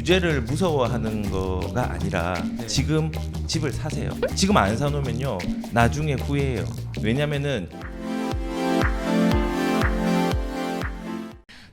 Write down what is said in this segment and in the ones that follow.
규제를 무서워하는 거가 아니라 네. 지금 집을 사세요. 지금 안 사놓으면요 나중에 후회해요. 왜냐면은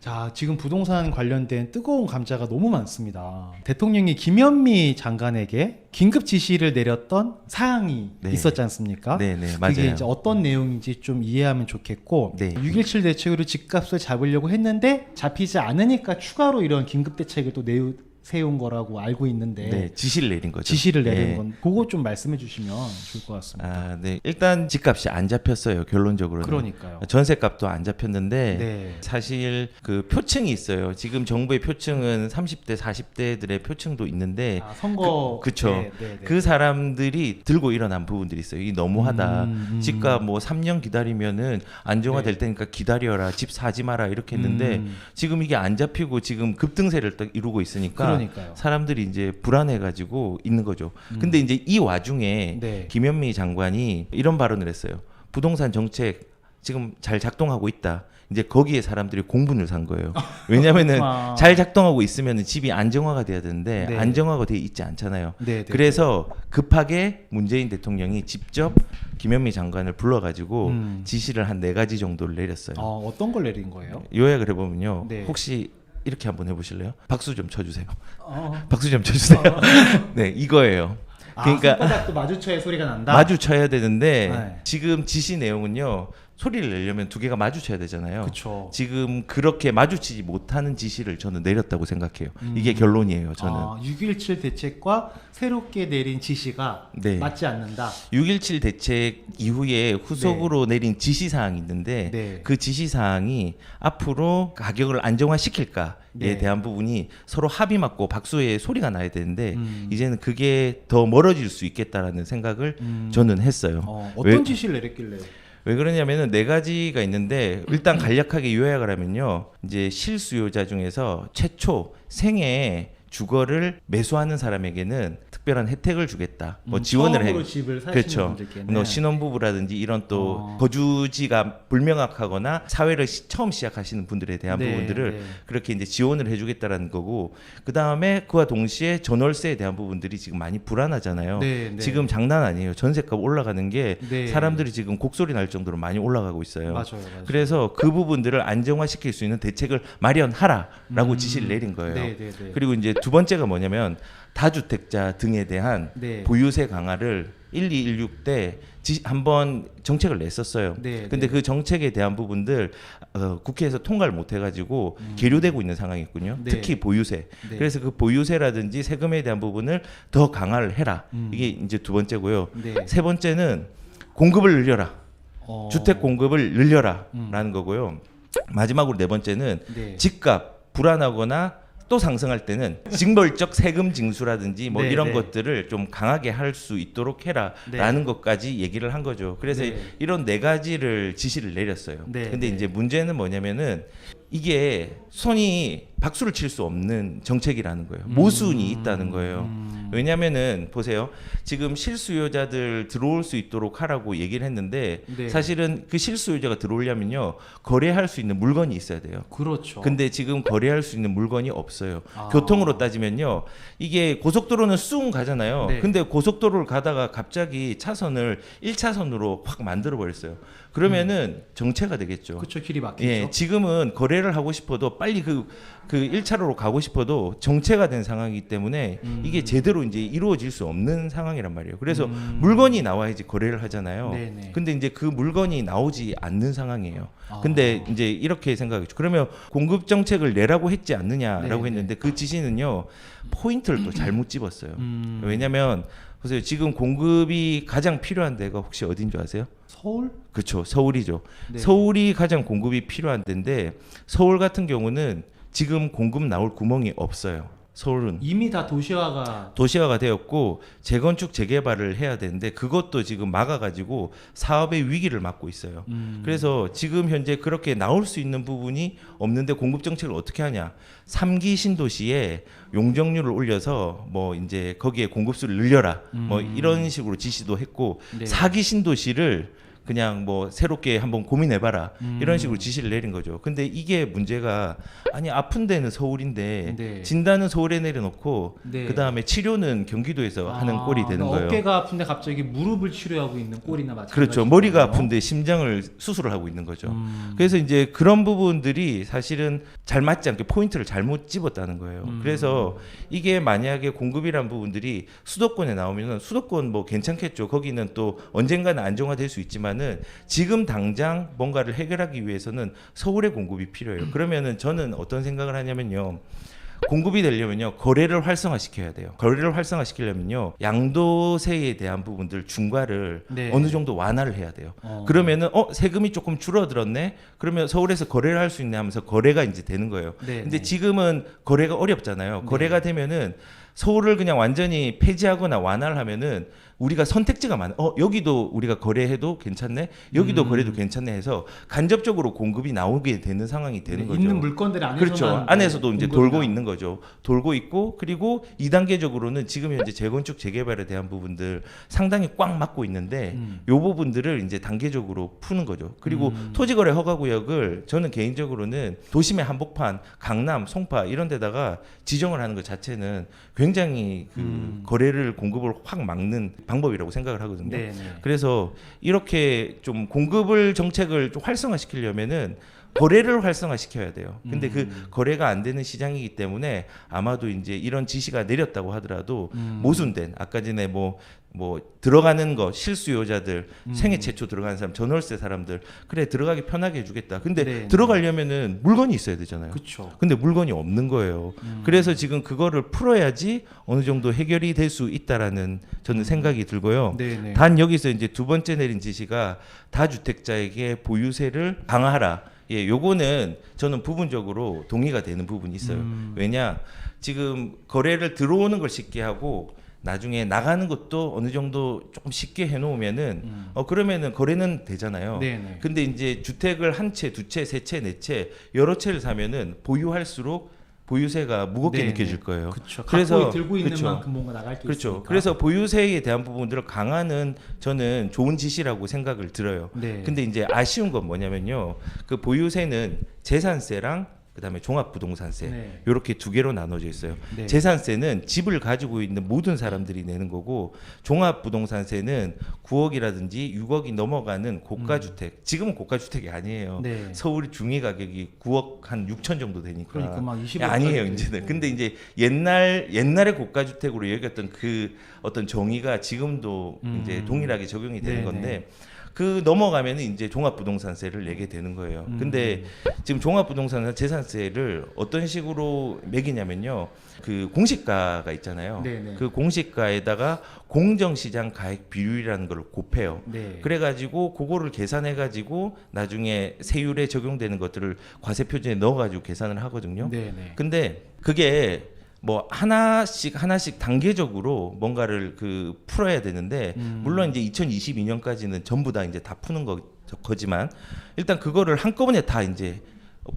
자, 지금 부동산 관련된 뜨거운 감자가 너무 많습니다. 대통령이 김현미 장관에게 긴급 지시를 내렸던 사항이 네. 있었지 않습니까? 네네 그게 맞아요. 이제 어떤 내용인지 좀 이해하면 좋겠고 네. 6.17 대책으로 집값을 잡으려고 했는데 잡히지 않으니까 추가로 이런 긴급 대책을 또 내우, 세운 거라고 알고 있는데 네 지시를 내린 거죠. 지시를 내린 네. 건 그거 좀 말씀해 주시면 좋을 것 같습니다. 아, 네. 일단 집값이 안 잡혔어요. 결론적으로는. 그러니까요. 전세값도 안 잡혔는데 네. 사실 그 표층이 있어요. 지금 정부의 표층은 30대, 40대들의 표층도 있는데 아, 선거 그, 그쵸. 네, 네, 네. 그 사람들이 들고 일어난 부분들이 있어요. 이 너무하다. 음, 음. 집값 뭐 3년 기다리면은 안정화 될 테니까 기다려라. 집 사지 마라. 이렇게 했는데 음. 지금 이게 안 잡히고 지금 급등세를 딱 이루고 있으니까 그러니까요. 사람들이 이제 불안해 가지고 있는 거죠. 근데 이제 이 와중에 음. 네. 김현미 장관이 이런 발언을 했어요. 부동산 정책 지금 잘 작동하고 있다. 이제 거기에 사람들이 공분을 산 거예요. 왜냐면은 아. 잘 작동하고 있으면 집이 안정화가 돼야 되는데 네. 안정화가 돼 있지 않잖아요. 네, 네. 그래서 급하게 문재인 대통령이 직접 김현미 장관을 불러가지고 음. 지시를 한 네 가지 정도를 내렸어요. 어, 어떤 걸 내린 거예요? 요약을 해보면요. 네. 혹시 이렇게 한번 해보실래요? 박수 좀 쳐주세요. 어. 박수 좀 쳐주세요. 네, 이거예요. 그러니까 아, 손바닥도 마주쳐야 소리가 난다. 마주쳐야 되는데 네. 지금 지시 내용은요. 소리를 내려면 두 개가 마주쳐야 되잖아요. 그렇죠. 지금 그렇게 마주치지 못하는 지시를 저는 내렸다고 생각해요. 음. 이게 결론이에요. 저는. 아, 6.17 대책과 새롭게 내린 지시가 네. 맞지 않는다. 6.17 대책 이후에 후속으로 내린 지시 사항이 있는데 네. 그 지시 사항이 앞으로 가격을 안정화시킬까에 네. 대한 부분이 서로 합의 맞고 박수의 소리가 나야 되는데 음. 이제는 그게 더 멀어질 수 있겠다라는 생각을 음. 저는 했어요. 어, 왜- 지시를 내렸길래? 왜 그러냐면은 네 가지가 있는데 일단 간략하게 요약을 하면요. 이제 실수요자 중에서 최초 생애 주거를 매수하는 사람에게는 특별한 혜택을 주겠다. 뭐 음, 지원을 해. 집을 사시는 그렇죠. 분들께는 뭐 신혼부부라든지 이런 또 어. 거주지가 불명확하거나 사회를 시- 처음 시작하시는 분들에 대한 네, 부분들을 네. 그렇게 이제 지원을 해주겠다라는 거고 그 다음에 그와 동시에 전월세에 대한 부분들이 지금 많이 불안하잖아요. 네, 네. 지금 장난 아니에요. 전세값 올라가는 게 네. 사람들이 지금 곡소리 날 정도로 많이 올라가고 있어요. 맞아요, 맞아요. 그래서 그 부분들을 안정화시킬 수 있는 대책을 마련하라라고 음. 지시를 내린 거예요. 네, 네, 네. 그리고 이제 두 번째가 뭐냐면 다주택자 등에 대한 네. 보유세 강화를 1216때 지- 한번 정책을 냈었어요. 네, 근데 네. 그 정책에 대한 부분들 어, 국회에서 통과를 못 해가지고 계류되고 있는 상황이었군요. 음. 네. 특히 보유세. 네. 그래서 그 보유세라든지 세금에 대한 부분을 더 강화를 해라. 음. 이게 이제 두 번째고요. 네. 세 번째는 공급을 늘려라. 어. 주택 공급을 늘려라라는 음. 거고요. 마지막으로 네 번째는 네. 집값 불안하거나 또 상승할 때는 징벌적 세금 징수라든지 뭐 네, 이런 네. 것들을 좀 강하게 할 수 있도록 해라라는 것까지 얘기를 한 거죠. 그래서 네. 이런 네 가지를 지시를 내렸어요. 네, 근데 네. 이제 문제는 뭐냐면은 이게 손이 박수를 칠 수 없는 정책이라는 거예요. 모순이 있다는 거예요. 음. 왜냐면은 보세요. 지금 실수요자들 들어올 수 있도록 하라고 얘기를 했는데 네. 사실은 그 실수요자가 들어오려면요. 거래할 수 있는 물건이 있어야 돼요. 그렇죠. 근데 지금 거래할 수 있는 물건이 없어요. 아. 교통으로 따지면요. 이게 고속도로는 쑥 가잖아요. 네. 근데 고속도로를 가다가 갑자기 차선을 1차선으로 확 만들어 버렸어요. 그러면은 정체가 되겠죠. 그렇죠. 길이 막히죠. 예, 지금은 거래를 하고 싶어도 빨리 그, 그 1차로로 가고 싶어도 정체가 된 상황이기 때문에 음. 이게 제대로 이제 이루어질 수 없는 상황이란 말이에요. 그래서 음. 물건이 나와야지 거래를 하잖아요. 네네. 근데 이제 그 물건이 나오지 않는 상황이에요. 아. 근데 이제 이렇게 생각했죠. 그러면 공급 정책을 내라고 했지 않느냐라고 네네. 했는데 그 지시는요 포인트를 또 잘못 집었어요. 음. 왜냐하면 보세요 지금 공급이 가장 필요한 데가 혹시 어딘 줄 아세요? 서울? 그렇죠 서울이죠. 네. 서울이 가장 공급이 필요한 데인데 서울 같은 경우는 지금 공급 나올 구멍이 없어요. 서울은 이미 다 도시화가 도시화가 되었고 재건축 재개발을 해야 되는데 그것도 지금 막아가지고 사업의 위기를 맞고 있어요. 음. 그래서 지금 현재 그렇게 나올 수 있는 부분이 없는데 공급 정책을 어떻게 하냐? 3기 신도시에 용적률을 올려서 뭐 이제 거기에 공급수를 늘려라. 뭐 이런 식으로 지시도 했고 네. 4기 신도시를 그냥 뭐 새롭게 한번 고민해봐라 음. 이런 식으로 지시를 내린 거죠. 근데 이게 문제가 아니 아픈 데는 서울인데 네. 진단은 서울에 내려놓고 네. 그 다음에 치료는 경기도에서 하는 아, 꼴이 되는 그러니까 거예요. 어깨가 아픈데 갑자기 무릎을 치료하고 있는 꼴이나 마찬가지. 그렇죠. 머리가 아픈데 심장을 수술을 하고 있는 거죠. 음. 그래서 이제 그런 부분들이 사실은 잘 맞지 않게 포인트를 잘못 집었다는 거예요. 음. 그래서 이게 만약에 공급이란 부분들이 수도권에 나오면은 수도권 뭐 괜찮겠죠. 거기는 또 언젠가는 안정화될 수 있지만 은 지금 당장 뭔가를 해결하기 위해서는 서울의 공급이 필요해요. 그러면은 저는 어떤 생각을 하냐면요. 공급이 되려면요 거래를 활성화시켜야 돼요. 거래를 활성화시키려면요 양도세에 대한 부분들 중과를 네. 어느 정도 완화를 해야 돼요. 어. 그러면은 어 세금이 조금 줄어들었네. 그러면 서울에서 거래를 할 수 있네 하면서 거래가 이제 되는 거예요. 네, 근데 네. 지금은 거래가 어렵잖아요. 네. 거래가 되면은 서울을 그냥 완전히 폐지하거나 완화를 하면은 우리가 선택지가 많아. 어 여기도 우리가 거래해도 괜찮네. 여기도 음. 거래도 괜찮네 해서 간접적으로 공급이 나오게 되는 상황이 되는 네, 거죠. 있는 물건들 안에서만 그렇죠. 안에서도 이제 돌고 나- 있는 거죠. 돌고 있고 그리고 2단계적으로는 지금 현재 재건축 재개발에 대한 부분들 상당히 꽉 막고 있는데 음. 요 부분들을 이제 단계적으로 푸는 거죠. 그리고 음. 토지 거래 허가 구역을 저는 개인적으로는 도심의 한복판, 강남, 송파 이런 데다가 지정을 하는 것 자체는 굉장히 그 음. 거래를 공급을 확 막는 방법이라고 생각을 하거든요. 네, 네. 그래서 이렇게 좀 공급을 정책을 좀 활성화시키려면은 거래를 활성화시켜야 돼요. 근데 음. 그 거래가 안 되는 시장이기 때문에 아마도 이제 이런 지시가 내렸다고 하더라도 음. 모순된 아까 전에 뭐뭐 들어가는 거 실수요자들 음. 생애 최초 들어가는 사람 전월세 사람들 그래 들어가기 편하게 해주겠다. 근데 네, 들어가려면은 물건이 있어야 되잖아요. 그렇죠. 근데 물건이 없는 거예요. 음. 그래서 지금 그거를 풀어야지 어느 정도 해결이 될 수 있다라는 저는 생각이 들고요. 네, 네. 단 여기서 이제 두 번째 내린 지시가 다주택자에게 보유세를 강화하라. 예, 요거는 저는 부분적으로 동의가 되는 부분이 있어요. 음. 왜냐 지금 거래를 들어오는 걸 쉽게 하고 나중에 나가는 것도 어느 정도 조금 쉽게 해놓으면은 음. 어 그러면은 거래는 되잖아요. 네, 네. 근데 이제 주택을 한 채, 두 채, 세 채, 네 채 여러 채를 사면은 보유할수록 보유세가 무겁게 네, 느껴질 네. 거예요. 그렇죠. 그래서- 들고 있는 그렇죠. 만큼 뭔가 나갈 게 그렇죠. 있으니까. 그래서 보유세에 대한 부분들을 강화는 저는 좋은 지시라고 생각을 들어요. 네. 근데 이제 아쉬운 건 뭐냐면요. 그 보유세는 재산세랑 그다음에 종합부동산세 네. 이렇게 두 개로 나눠져 있어요. 네. 재산세는 집을 가지고 있는 모든 사람들이 내는 거고 종합부동산세는 9억이라든지 6억이 넘어가는 고가주택. 지금은 고가주택이 아니에요. 음. 네. 서울 중위 가격이 9억 한 6천 정도 되니까. 그러니까 막 20억 야, 아니에요 이제는. 있고. 근데 이제 옛날 옛날의 고가주택으로 여겼던 그 어떤 정의가 지금도 음. 이제 동일하게 적용이 되는 네네. 건데 그 넘어가면은 이제 종합부동산세를 내게 되는 거예요. 음. 근데 지금 종합부동산 재산세를 어떤 식으로 매기냐면요. 그 공시가가 있잖아요. 네네. 그 공시가에다가 공정시장 가액 비율이라는 걸 곱해요. 네. 그래가지고 그거를 계산해가지고 나중에 세율에 적용되는 것들을 과세 표준에 넣어가지고 계산을 하거든요. 네, 네. 근데 그게 뭐 하나씩 하나씩 단계적으로 뭔가를 그 풀어야 되는데 음. 물론 이제 2022년까지는 전부 다 이제 다 푸는 거, 거지만 일단 그거를 한꺼번에 다 이제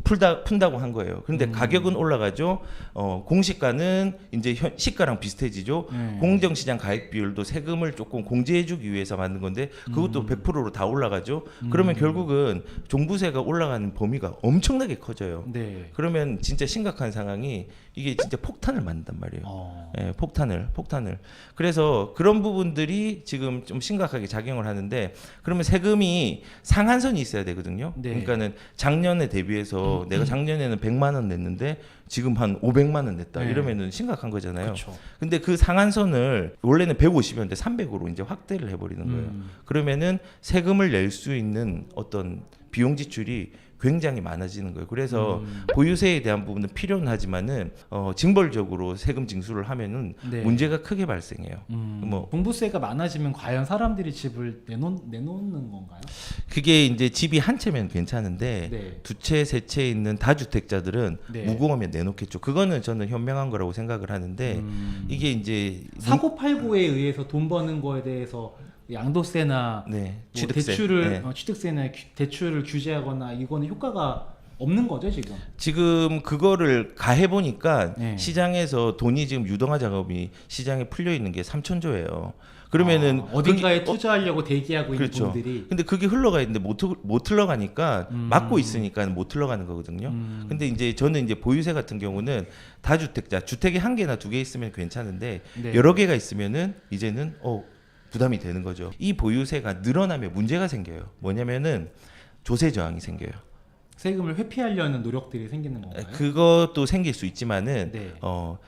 풀다 푼다고 한 거예요. 근데 음. 가격은 올라가죠. 어 공시가는 이제 현 시가랑 비슷해지죠. 네. 공정시장 가액 비율도 세금을 조금 공제해주기 위해서 만든 건데 그것도 100%로 다 올라가죠. 그러면 결국은 종부세가 올라가는 범위가 엄청나게 커져요. 네. 그러면 진짜 심각한 상황이 이게 진짜 폭탄을 맞는단 말이에요. 어. 예, 폭탄을, 폭탄을. 그래서 그런 부분들이 지금 좀 심각하게 작용을 하는데 그러면 세금이 상한선이 있어야 되거든요. 네. 그러니까는 작년에 대비해서 내가 작년에는 100만 원 냈는데 지금 한 500만 원 냈다. 네. 이러면은 심각한 거잖아요. 그렇죠. 근데 그 상한선을 원래는 150이었는데 300으로 이제 확대를 해버리는 거예요. 음. 그러면은 세금을 낼 수 있는 어떤 비용 지출이 굉장히 많아지는 거예요. 그래서 음. 보유세에 대한 부분은 필요는 하지만은 어, 징벌적으로 세금 징수를 하면은 네. 문제가 크게 발생해요. 음. 뭐. 종부세가 많아지면 과연 사람들이 집을 내놓, 내놓는 건가요? 그게 이제 집이 한 채면 괜찮은데 네. 두 채, 세 채 있는 다주택자들은 네. 무거우면 내놓겠죠. 그거는 저는 현명한 거라고 생각을 하는데 음. 이게 이제 사고 팔고에 의해서 돈 버는 거에 대해서 양도세나 네, 뭐 취득세 대출을 네. 어, 취득세나 규- 대출을 규제하거나 이거는 효과가 없는 거죠 지금. 지금 그거를 가해 보니까 네. 시장에서 돈이 지금 유동화 작업이 시장에 풀려 있는 게 3천조예요. 그러면은 아, 어딘가에 그게- 어, 투자하려고 대기하고 있는 그렇죠. 분들이 근데 그게 흘러가 있는데 못, 흘- 못 흘러가니까 음. 막고 있으니까 못 흘러가는 거거든요. 음. 근데 이제 저는 이제 보유세 같은 경우는 다주택자 주택이 한 개나 두 개 있으면 괜찮은데 네. 여러 개가 있으면은 이제는 어 부담이 되는 거죠. 이 보유세가 늘어나면 문제가 생겨요. 뭐냐면은 조세 저항이 생겨요. 세금을 회피하려는 노력들이 생기는 건가요? 그것도 생길 수 있지만은 네. 어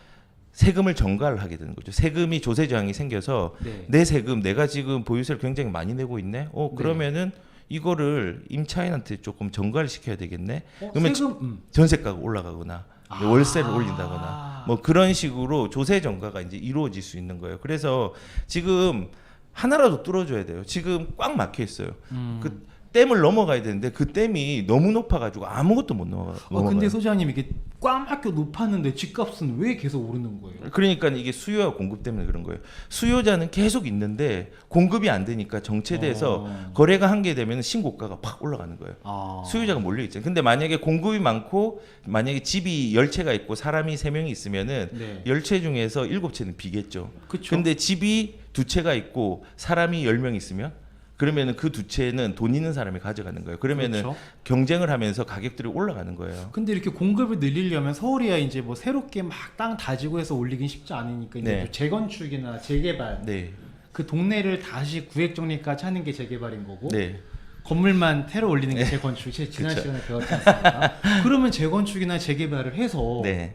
세금을 전가를 하게 되는 거죠. 세금이 조세 저항이 생겨서 네. 내 세금 내가 지금 보유세를 굉장히 많이 내고 있네. 어 네. 그러면은 이거를 임차인한테 조금 전가를 시켜야 되겠네. 어, 그러면 세금 음. 전세가가 올라가거나 아. 월세를 올린다거나 뭐 그런 식으로 조세 전가가 이제 이루어질 수 있는 거예요. 그래서 지금 하나라도 뚫어줘야 돼요. 지금 꽉 막혀 있어요. 음. 그 댐을 넘어가야 되는데 그 댐이 너무 높아가지고 아무것도 못 넘어가. 어. 근데 소장님 이게 꽉 막혀 높았는데 집값은 왜 계속 오르는 거예요? 그러니까 이게 수요와 공급 때문에 그런 거예요. 수요자는 계속 있는데 공급이 안 되니까 정체돼서 어. 거래가 한게 되면 신고가가 팍 올라가는 거예요. 아. 수요자가 몰려 있잖아요. 근데 만약에 공급이 많고 만약에 집이 열 채가 있고 사람이 세 명이 있으면은 네. 열채 중에서 일곱 채는 비겠죠. 그쵸. 근데 집이 두 채가 있고 사람이 열명 있으면 그러면은 그 두 채는 돈 있는 사람이 가져가는 거예요. 그러면은 그렇죠. 경쟁을 하면서 가격들이 올라가는 거예요. 근데 이렇게 공급을 늘리려면 서울이야 이제 뭐 새롭게 막 땅 다지고 해서 올리긴 쉽지 않으니까 이제 네. 또 재건축이나 재개발 네, 그 동네를 다시 구획 정리까지 하는 게 재개발인 거고 네, 건물만 테러 올리는 게 재건축. 제 지난 그쵸. 시간에 배웠지 않습니까? 그러면 재건축이나 재개발을 해서 네.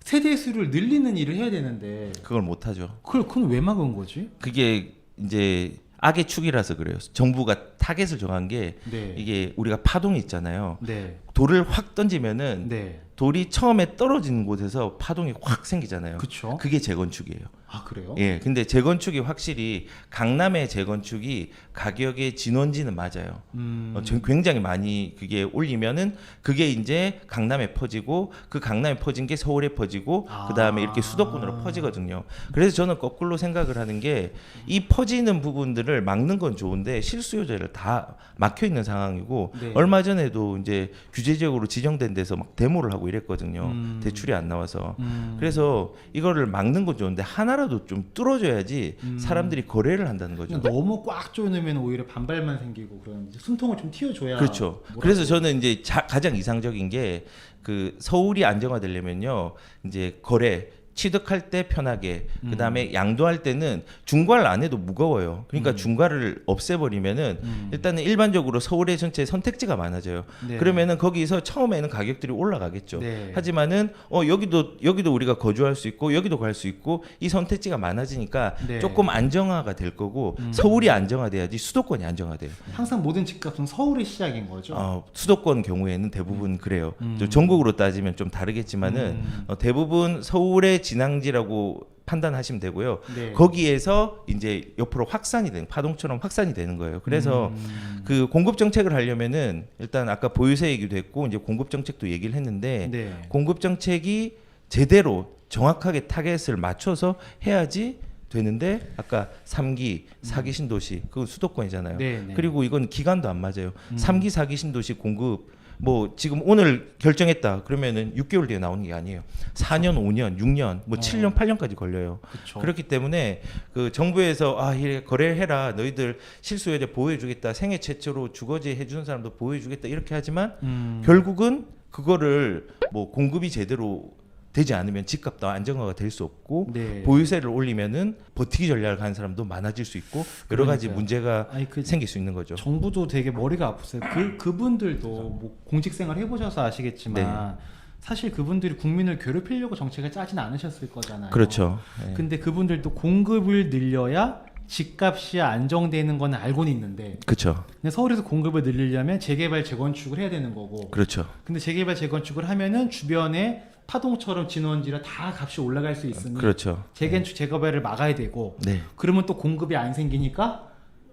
세대 수를 늘리는 일을 해야 되는데 그걸 못 하죠. 그걸 그건 왜 막은 거지? 그게 이제 악의 축이라서 그래요. 정부가 타겟을 정한 게 네. 이게 우리가 파동이 있잖아요. 네. 돌을 확 던지면은 네. 돌이 처음에 떨어지는 곳에서 파동이 확 생기잖아요. 그쵸. 그게 재건축이에요. 아 그래요? 예, 근데 재건축이 확실히 강남의 재건축이 가격의 진원지는 맞아요. 음. 어, 전- 굉장히 많이 그게 올리면은 그게 이제 강남에 퍼지고 그 강남에 퍼진 게 서울에 퍼지고 아. 그 다음에 이렇게 수도권으로 퍼지거든요. 그래서 저는 거꾸로 생각을 하는 게 이 퍼지는 부분들을 막는 건 좋은데 실수요자를 다 막혀 있는 상황이고 네. 얼마 전에도 이제 규제적으로 지정된 데서 막 데모를 하고 이랬거든요. 음. 대출이 안 나와서. 음. 그래서 이거를 막는 건 좋은데 하나라도 좀 뚫어줘야지 음. 사람들이 거래를 한다는 거죠. 그냥 너무 꽉 조여놓으면 오히려 반발만 생기고 그런 숨통을 좀 틔워줘야. 그렇죠. 그래서 저는 이제 자- 가장 이상적인 게 그 서울이 안정화되려면요. 이제 거래 취득할 때 편하게 음. 그다음에 양도할 때는 중과를 안 해도 무거워요. 그러니까 음. 중과를 없애버리면은 음. 일단은 일반적으로 서울의 전체 선택지가 많아져요. 네. 그러면은 거기서 처음에는 가격들이 올라가겠죠. 네. 하지만은 어 여기도 여기도 우리가 거주할 수 있고 여기도 갈 수 있고 이 선택지가 많아지니까 네. 조금 안정화가 될 거고 음. 서울이 안정화돼야지 수도권이 안정화돼요. 항상 모든 집값은 서울의 시작인 거죠. 어, 수도권 경우에는 대부분 그래요. 음. 저 전국으로 따지면 좀 다르겠지만은 음. 어, 대부분 서울의 진앙지라고 판단하시면 되고요. 네. 거기에서 이제 옆으로 확산이 되는 파동처럼 확산이 되는 거예요. 그래서 음. 그 공급 정책을 하려면은 일단 아까 보유세 얘기도 했고 이제 공급 정책도 얘기를 했는데 네. 공급 정책이 제대로 정확하게 타겟을 맞춰서 해야지 되는데 아까 3기 4기 신도시 그건 수도권이잖아요. 음. 네, 네. 그리고 이건 기간도 안 맞아요. 음. 3기 4기 신도시 공급 뭐 지금 오늘 결정했다 그러면은 6개월 뒤에 나오는 게 아니에요. 4년, 5년, 6년, 뭐 어. 7년, 8년까지 걸려요. 그렇죠. 그렇기 때문에 그 정부에서 아 이래 거래해라 너희들 실수요자 보호해주겠다 생애 최초로 주거지 해주는 사람도 보호해주겠다 이렇게 하지만 음. 결국은 그거를 뭐 공급이 제대로 되지 않으면 집값도 안정화가 될 수 없고 네. 보유세를 올리면은 버티기 전략을 가는 사람도 많아질 수 있고 여러 가지 그러니까요. 문제가 아니 그 생길 수 있는 거죠. 정부도 되게 머리가 아프세요. 그 그분들도 뭐 공직 생활 해보셔서 아시겠지만 네. 사실 그분들이 국민을 괴롭히려고 정책을 짜진 않으셨을 거잖아요. 그렇죠. 네. 근데 그분들도 공급을 늘려야 집값이 안정되는 건 알고는 있는데 그렇죠. 근데 서울에서 공급을 늘리려면 재개발 재건축을 해야 되는 거고 그렇죠. 근데 재개발 재건축을 하면은 주변에 파동처럼 진원지라 다 값이 올라갈 수 있으니 그렇죠. 재건축 재개발을 막아야 되고 네. 그러면 또 공급이 안 생기니까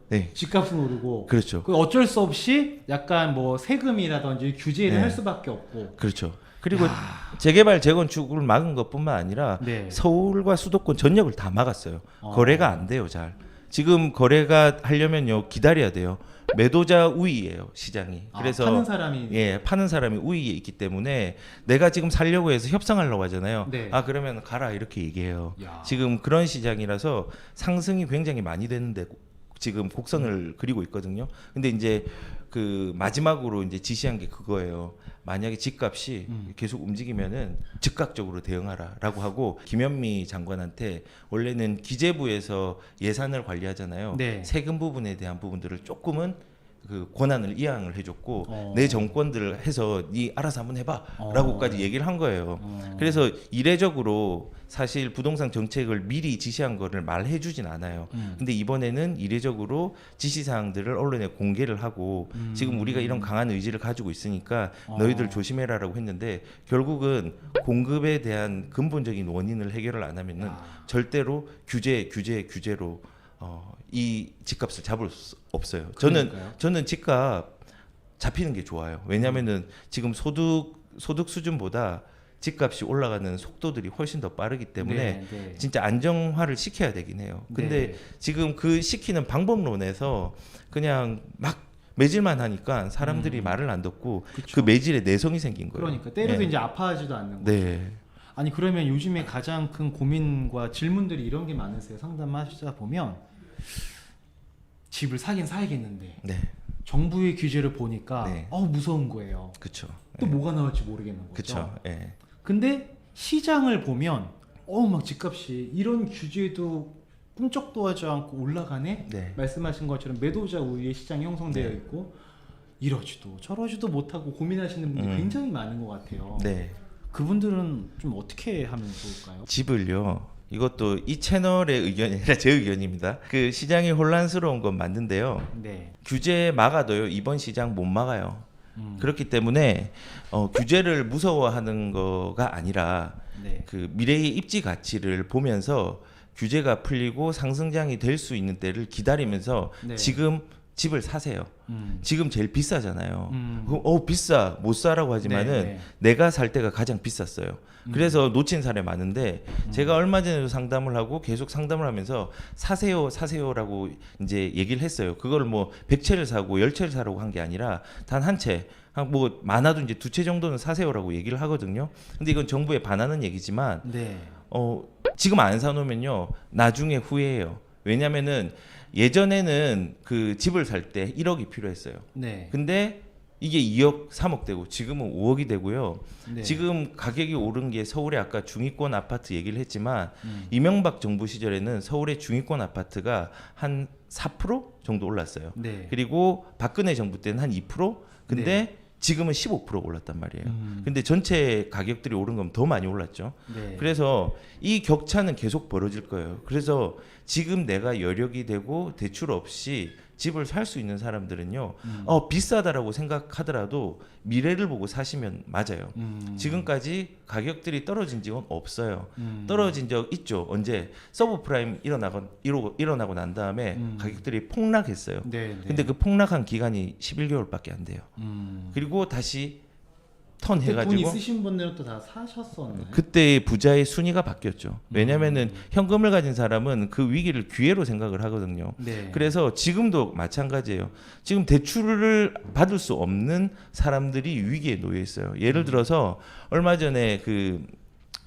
네. 집값은 오르고 그렇죠. 그 어쩔 수 없이 약간 뭐 세금이라든지 규제를 네. 할 수밖에 없고 그렇죠. 그리고 재개발 재건축을 막은 것뿐만 아니라 네. 서울과 수도권 전역을 다 막았어요. 어. 거래가 안 돼요, 잘. 지금 거래가 하려면요 기다려야 돼요. 매도자 우위예요 시장이. 아, 그래서 파는 사람이 예 파는 사람이 우위에 있기 때문에 내가 지금 살려고 해서 협상하려고 하잖아요. 네. 아 그러면 가라 이렇게 얘기해요. 야. 지금 그런 시장이라서 상승이 굉장히 많이 되는데 고- 지금 곡선을 그리고 있거든요. 근데 이제 그 마지막으로 이제 지시한 게 그거예요. 만약에 집값이 음. 계속 움직이면은 즉각적으로 대응하라라고 하고 김현미 장관한테 원래는 기재부에서 예산을 관리하잖아요. 네. 세금 부분에 대한 부분들을 조금은 그 권한을 이양을 해줬고 어. 내 정권들 해서 네 알아서 한번 해봐라고까지 어. 얘기를 한 거예요. 어. 그래서 이례적으로 사실 부동산 정책을 미리 지시한 거를 말해주진 않아요. 음. 근데 이번에는 이례적으로 지시 사항들을 언론에 공개를 하고 음. 지금 우리가 이런 강한 의지를 가지고 있으니까 어. 너희들 조심해라라고 했는데 결국은 공급에 대한 근본적인 원인을 해결을 안 하면은 아. 절대로 규제 규제 규제로 어, 이 집값을 잡을 수 없어요. 저는 그러니까요. 저는 집값 잡히는 게 좋아요. 왜냐하면은 지금 소득 소득 수준보다 집값이 올라가는 속도들이 훨씬 더 빠르기 때문에 네, 네. 진짜 안정화를 시켜야 되긴 해요. 근데 네. 지금 그 시키는 방법론에서 그냥 막 매질만 하니까 사람들이 말을 안 듣고 음. 그쵸. 그 매질에 내성이 생긴 거예요. 그러니까 때려도 네. 이제 아파하지도 않는 거. 네. 아니 그러면 요즘에 가장 큰 고민과 질문들이 이런 게 많으세요. 상담하시다 보면 집을 사긴 사야겠는데 네. 정부의 규제를 보니까 네. 어 무서운 거예요. 그렇죠. 또 뭐가 나올지 모르겠는 거죠. 그렇죠. 예. 근데 시장을 보면 어우 막 집값이 이런 규제도 꿈쩍도 하지 않고 올라가네. 네. 말씀하신 것처럼 매도자 우위에 시장이 형성되어 네. 있고 이러지도 저러지도 못하고 고민하시는 분들이 음. 굉장히 많은 것 같아요. 네. 그분들은 좀 어떻게 하면 좋을까요? 집을요. 이것도 이 채널의 의견이 아니라 제 의견입니다. 그 시장이 혼란스러운 건 맞는데요. 네. 규제 막아도요. 이번 시장 못 막아요. 음. 그렇기 때문에 어, 규제를 무서워하는 거가 아니라 네. 그 미래의 입지 가치를 보면서 규제가 풀리고 상승장이 될 수 있는 때를 기다리면서 네. 지금 집을 사세요. 음. 지금 제일 비싸잖아요. 음. 그럼 어 비싸 못 사라고 하지만은 네, 네. 내가 살 때가 가장 비쌌어요. 음. 그래서 놓친 사례 많은데 제가 얼마 전에도 상담을 하고 계속 상담을 하면서 사세요 사세요라고 이제 얘기를 했어요. 그걸 뭐 100채를 사고 10채를 사라고 한 게 아니라 단 한 채, 한뭐 많아도 이제 두 채 정도는 사세요라고 얘기를 하거든요. 근데 이건 정부에 반하는 얘기지만 네. 어 지금 안 사놓으면요 나중에 후회해요. 왜냐면은 예전에는 그 집을 살 때 1억이 필요했어요. 네. 근데 이게 2억, 3억 되고 지금은 5억이 되고요. 네. 지금 가격이 오른 게 서울의 아까 중위권 아파트 얘기를 했지만 음. 이명박 정부 시절에는 서울의 중위권 아파트가 한 4% 정도 올랐어요. 네. 그리고 박근혜 정부 때는 한 2%? 근데 네. 지금은 15% 올랐단 말이에요. 음. 근데 전체 가격들이 오른 건 더 많이 올랐죠. 네. 그래서 이 격차는 계속 벌어질 거예요. 그래서 지금 내가 여력이 되고 대출 없이 집을 살 수 있는 사람들은요, 음. 어 비싸다라고 생각하더라도 미래를 보고 사시면 맞아요. 음. 지금까지 가격들이 떨어진 적은 없어요. 음. 떨어진 적 있죠. 언제 서브 프라임 일어나고 일어, 일어나고 난 다음에 음. 가격들이 폭락했어요. 네. 네. 근데 그 폭락한 기간이 11개월밖에 안 돼요. 음. 그리고 다시 턴 돈 해가지고 있으신 분들은 또 다 사셨었나요? 그때 부자의 순위가 바뀌었죠. 왜냐면은 음. 현금을 가진 사람은 그 위기를 기회로 생각을 하거든요. 네. 그래서 지금도 마찬가지예요. 지금 대출을 받을 수 없는 사람들이 위기에 놓여 있어요. 음. 예를 들어서 얼마 전에 그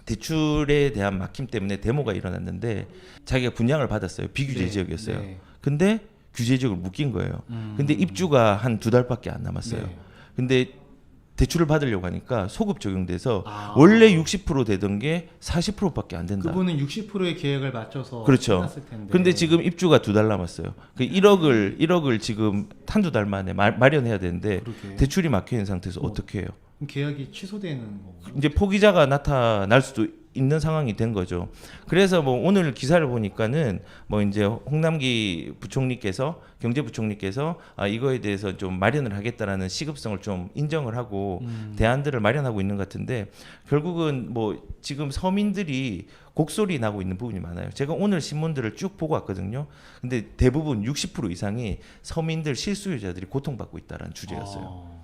대출에 대한 막힘 때문에 데모가 일어났는데 자기가 분양을 받았어요. 비규제 네. 지역이었어요. 네. 근데 규제 지역을 묶인 거예요. 음. 근데 입주가 한 두 달밖에 안 남았어요. 네. 근데 대출을 받으려고 하니까 소급 적용돼서 아. 원래 60% 되던 게 40%밖에 안 된다. 그분은 60%의 계획을 맞춰서 그렇죠. 해놨을 텐데. 근데 지금 입주가 두 달 남았어요. 그 1억을 1억을 지금 한두 달 만에 마, 마련해야 되는데 그러게. 대출이 막혀 있는 상태에서 어. 어떻게 해요? 그럼 계약이 취소되는 거고. 이제 포기자가 나타날 수도 있는 상황이 된 거죠. 그래서 뭐 오늘 기사를 보니까는 뭐 이제 홍남기 부총리께서 경제부총리께서 아 이거에 대해서 좀 마련을 하겠다라는 시급성을 좀 인정을 하고 음. 대안들을 마련하고 있는 것 같은데 결국은 뭐 지금 서민들이 곡소리 나고 있는 부분이 많아요. 제가 오늘 신문들을 쭉 보고 왔거든요. 근데 대부분 60% 이상이 서민들 실수요자들이 고통받고 있다라는 주제였어요. 어.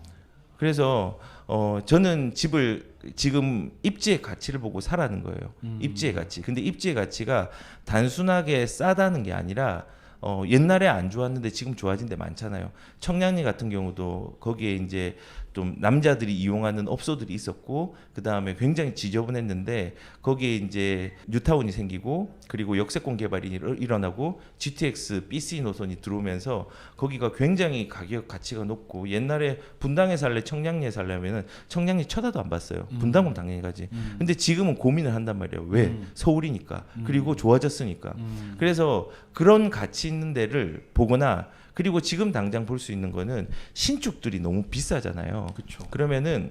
그래서 어 저는 집을 지금 입지의 가치를 보고 사라는 거예요. 음. 입지의 가치. 근데 입지의 가치가 단순하게 싸다는 게 아니라 어, 옛날에 안 좋았는데 지금 좋아진 데 많잖아요. 청량리 같은 경우도 거기에 이제 좀 남자들이 이용하는 업소들이 있었고 그 다음에 굉장히 지저분했는데 거기에 이제 뉴타운이 생기고 그리고 역세권 개발이 일- 일어나고 GTX, BC 노선이 들어오면서 거기가 굉장히 가격 가치가 높고 옛날에 분당에 살래 청량리에 살려면은 청량리 쳐다도 안 봤어요. 분당은 당연히 가지. 음. 근데 지금은 고민을 한단 말이에요. 왜? 음. 서울이니까. 그리고 좋아졌으니까. 음. 그래서 그런 가치 있는 데를 보거나 그리고 지금 당장 볼 수 있는 거는 신축들이 너무 비싸잖아요. 그렇죠. 그러면은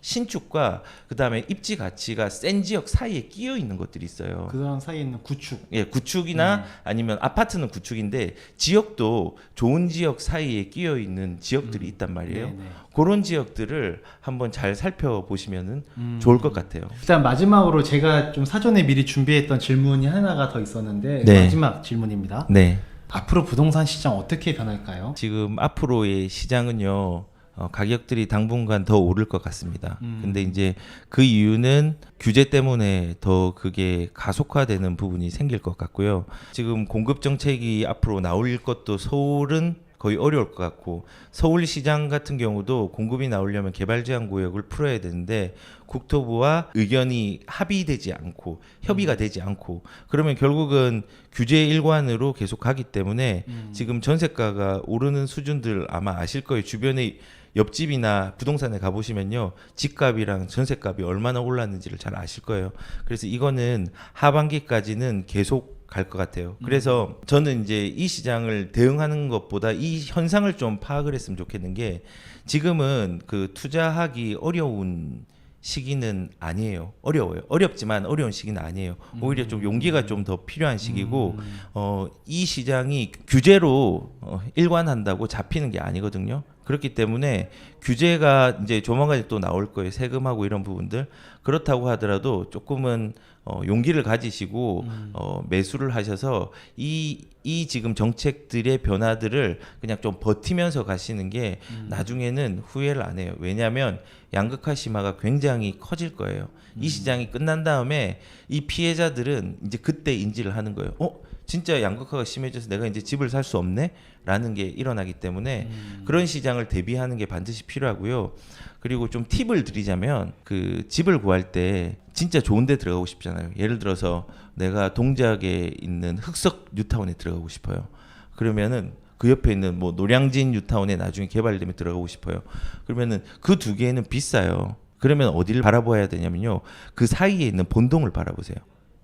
신축과 그다음에 입지 가치가 센 지역 사이에 끼어 있는 것들이 있어요. 그런 사이에 있는 구축. 예, 구축이나 음. 아니면 아파트는 구축인데 지역도 좋은 지역 사이에 끼어 있는 지역들이 있단 말이에요. 네네. 그런 지역들을 한번 잘 살펴보시면은 음. 좋을 것 같아요. 일단 마지막으로 제가 좀 사전에 미리 준비했던 질문이 하나가 더 있었는데 네. 마지막 질문입니다. 네. 앞으로 부동산 시장 어떻게 변할까요? 지금 앞으로의 시장은요. 어, 가격들이 당분간 더 오를 것 같습니다. 음. 근데 이제 그 이유는 규제 때문에 더 그게 가속화되는 부분이 생길 것 같고요. 지금 공급 정책이 앞으로 나올 것도 서울은 거의 어려울 것 같고 서울 시장 같은 경우도 공급이 나오려면 개발 제한 구역을 풀어야 되는데 국토부와 의견이 합의되지 않고 협의가 되지 않고 그러면 결국은 규제 일관으로 계속 가기 때문에 지금 전세가가 오르는 수준들 아마 아실 거예요. 주변에 옆집이나 부동산에 가보시면요. 집값이랑 전세값이 얼마나 올랐는지를 잘 아실 거예요. 그래서 이거는 하반기까지는 계속 갈 것 같아요. 그래서 저는 이제 이 시장을 대응하는 것보다 이 현상을 좀 파악을 했으면 좋겠는 게 지금은 그 투자하기 어려운 시기는 아니에요. 어려워요. 어렵지만 어려운 시기는 아니에요. 오히려 좀 용기가 좀 더 필요한 시기고 어, 이 시장이 규제로 어, 일관한다고 잡히는 게 아니거든요. 그렇기 때문에 규제가 이제 조만간 또 나올 거예요. 세금하고 이런 부분들. 그렇다고 하더라도 조금은 어, 용기를 가지시고 어, 매수를 하셔서 이, 이 지금 정책들의 변화들을 그냥 좀 버티면서 가시는 게 나중에는 후회를 안 해요. 왜냐하면 양극화 심화가 굉장히 커질 거예요. 이 시장이 끝난 다음에 이 피해자들은 이제 그때 인지를 하는 거예요. 어? 진짜 양극화가 심해져서 내가 이제 집을 살 수 없네? 라는 게 일어나기 때문에 그런 시장을 대비하는 게 반드시 필요하고요. 그리고 좀 팁을 드리자면 그 집을 구할 때 진짜 좋은 데 들어가고 싶잖아요. 예를 들어서 내가 동작에 있는 흑석 뉴타운에 들어가고 싶어요. 그러면은 그 옆에 있는 뭐 노량진 뉴타운에 나중에 개발되면 들어가고 싶어요. 그러면은 그 두 개는 비싸요. 그러면 어디를 바라봐야 되냐면요. 그 사이에 있는 본동을 바라보세요.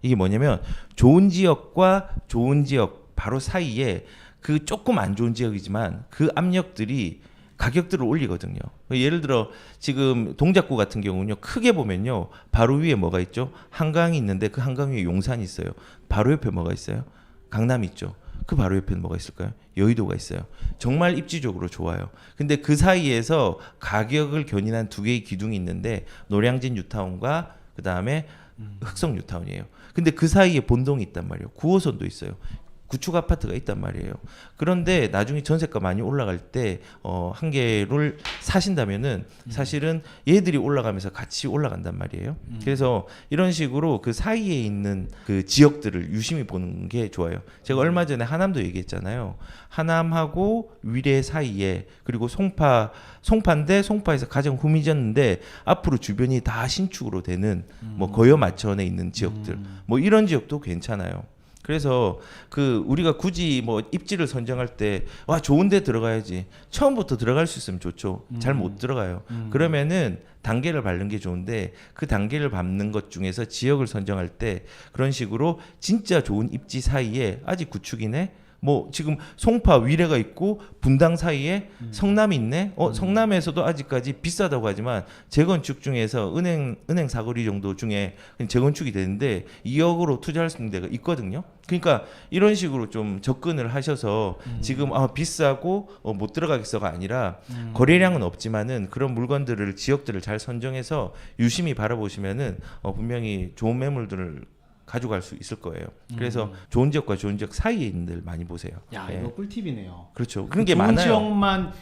이게 뭐냐면 좋은 지역과 좋은 지역 바로 사이에 그 조금 안 좋은 지역이지만 그 압력들이 가격들을 올리거든요. 예를 들어 지금 동작구 같은 경우는요. 크게 보면요. 바로 위에 뭐가 있죠? 한강이 있는데 그 한강 위에 용산이 있어요. 바로 옆에 뭐가 있어요? 강남이 있죠. 그 바로 옆에는 뭐가 있을까요? 여의도가 있어요. 정말 입지적으로 좋아요. 근데 그 사이에서 가격을 견인한 두 개의 기둥이 있는데 노량진 뉴타운과 그 다음에 흑성 뉴타운이에요. 근데 그 사이에 본동이 있단 말이에요. 9호선도 있어요. 구축 아파트가 있단 말이에요. 그런데 나중에 전세가 많이 올라갈 때, 어, 한 개를 사신다면은 사실은 얘들이 올라가면서 같이 올라간단 말이에요. 그래서 이런 식으로 그 사이에 있는 그 지역들을 유심히 보는 게 좋아요. 제가 얼마 전에 하남도 얘기했잖아요. 하남하고 위례 사이에 그리고 송파, 송파인데 송파에서 가장 후미졌는데 앞으로 주변이 다 신축으로 되는 뭐 거여 마천에 있는 지역들 뭐 이런 지역도 괜찮아요. 그래서 그 우리가 굳이 뭐 입지를 선정할 때 와 좋은데 들어가야지. 처음부터 들어갈 수 있으면 좋죠. 잘못 들어가요. 그러면은 단계를 밟는 게 좋은데 그 단계를 밟는 것 중에서 지역을 선정할 때 그런 식으로 진짜 좋은 입지 사이에 아직 구축이네 뭐 지금 송파 위례가 있고 분당 사이에 성남이 있네. 어 성남에서도 아직까지 비싸다고 하지만 재건축 중에서 은행 은행 사거리 정도 중에 재건축이 되는데 2억으로 투자할 수 있는 데가 있거든요. 그러니까 이런 식으로 좀 접근을 하셔서 지금 아 비싸고 어, 못 들어가겠어가 아니라 거래량은 없지만은 그런 물건들을 지역들을 잘 선정해서 유심히 바라보시면은 어, 분명히 좋은 매물들을 가져갈 수 있을 거예요. 그래서 좋은 지역과 좋은 지역 사이에 있는 데를 많이 보세요. 야 예. 이거 꿀팁이네요. 그렇죠. 그런 게 많아요. 지역만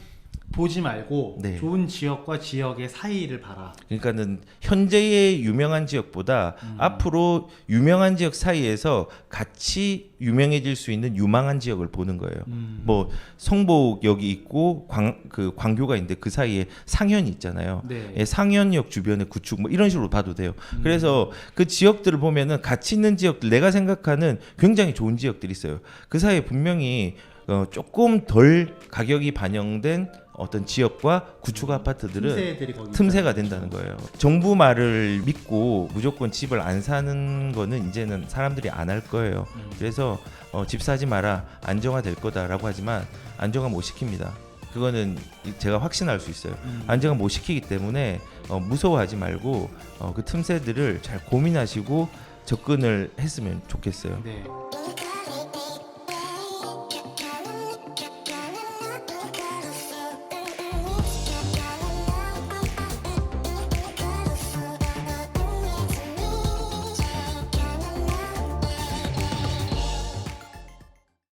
보지 말고 네. 좋은 지역과 지역의 사이를 봐라. 그러니까는 현재의 유명한 지역보다 앞으로 유명한 지역 사이에서 같이 유명해질 수 있는 유망한 지역을 보는 거예요. 음. 뭐 성복역이 있고 광 그 광교가 있는데 그 사이에 상현이 있잖아요. 네. 예, 상현역 주변에 구축 뭐 이런 식으로 봐도 돼요. 음. 그래서 그 지역들을 보면은 가치 있는 지역들 내가 생각하는 굉장히 좋은 지역들이 있어요. 그 사이에 분명히 어, 조금 덜 가격이 반영된 어떤 지역과 구축 아파트들은 틈새들이 거기 틈새가. 된다는 거예요. 정부 말을 믿고 무조건 집을 안 사는 거는 이제는 사람들이 안 할 거예요. 음. 그래서 어, 집 사지 마라 안정화 될 거다라고 하지만 안정화 못 시킵니다. 그거는 이- 제가 확신할 수 있어요. 음. 안정화 못 시키기 때문에 어, 무서워하지 말고 어, 그 틈새들을 잘 고민하시고 접근을 했으면 좋겠어요. 네.